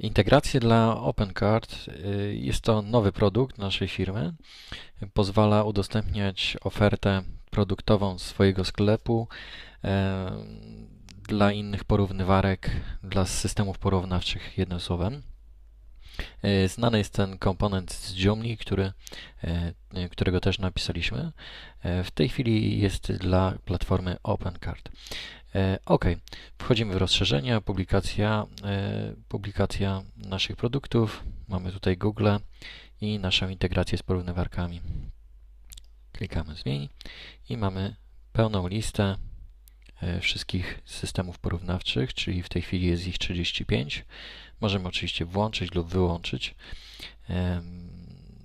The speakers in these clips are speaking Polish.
Integracje dla OpenCard y, jest to nowy produkt naszej firmy. Pozwala udostępniać ofertę produktową swojego sklepu e, dla innych porównywarek, dla systemów porównawczych jednym słowem. E, znany jest ten komponent z Joomla, który, e, którego też napisaliśmy. W tej chwili jest dla platformy OpenCard. E, OK, wchodzimy w rozszerzenia, publikacja, e, publikacja naszych produktów. Mamy tutaj Google i naszą integrację z porównywarkami. Klikamy zmień i mamy pełną listę e, wszystkich systemów porównawczych, czyli w tej chwili jest ich 35. Możemy oczywiście włączyć lub wyłączyć.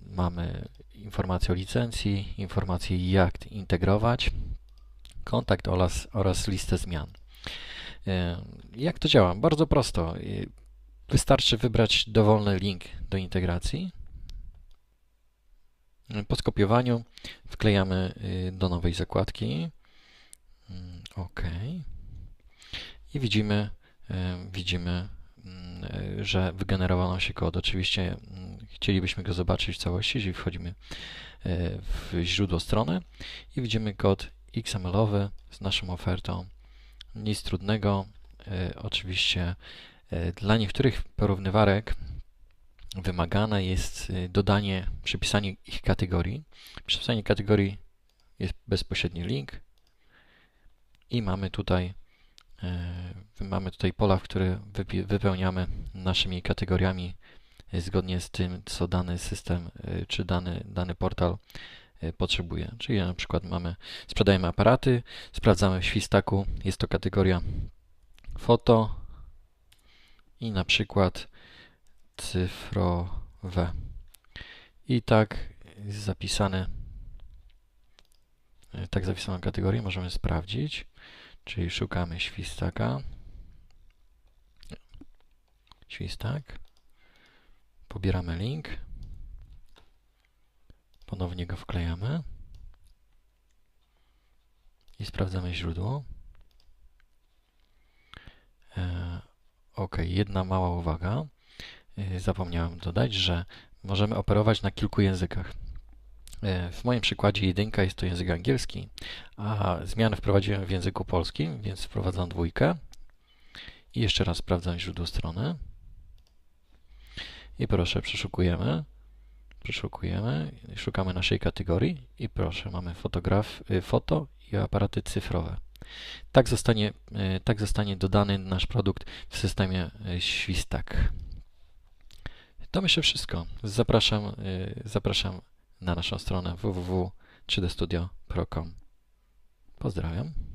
Mamy informację o licencji, informację jak integrować, kontakt oraz, oraz listę zmian. E, jak to działa? Bardzo prosto. E, wystarczy wybrać dowolny link do integracji. Po skopiowaniu wklejamy e, do nowej zakładki. OK. I widzimy, widzimy, mm, że wygenerowano się kod. Oczywiście mm, chcielibyśmy go zobaczyć w całości, czyli wchodzimy w źródło strony i widzimy kod XML-owy z naszą ofertą. Nic trudnego. E, oczywiście e, dla niektórych porównywarek wymagane jest e, dodanie, przypisanie ich kategorii. Przypisanie kategorii jest bezpośredni link i mamy tutaj mamy tutaj pola, w które wypełniamy naszymi kategoriami zgodnie z tym, co dany system czy dany, dany portal potrzebuje. Czyli na przykład mamy, sprzedajemy aparaty, sprawdzamy w Świstaku, jest to kategoria foto i na przykład cyfrowe. I tak zapisane, tak zapisaną kategorię możemy sprawdzić, czyli szukamy Świstaka, Świstak, pobieramy link, Ponownie go wklejamy i sprawdzamy źródło. E, ok, jedna mała uwaga. E, zapomniałem dodać, że możemy operować na kilku językach. E, w moim przykładzie jedynka jest to język angielski, a zmiany wprowadziłem w języku polskim, więc wprowadzam dwójkę. I jeszcze raz sprawdzam źródło strony. I proszę, przeszukujemy przeszukujemy, szukamy naszej kategorii i proszę, mamy fotograf, y, foto i aparaty cyfrowe. Tak zostanie, y, tak zostanie dodany nasz produkt w systemie y, Świstak. To myślę wszystko. Zapraszam, zapraszam na naszą stronę www.3dstudio.com. Pozdrawiam.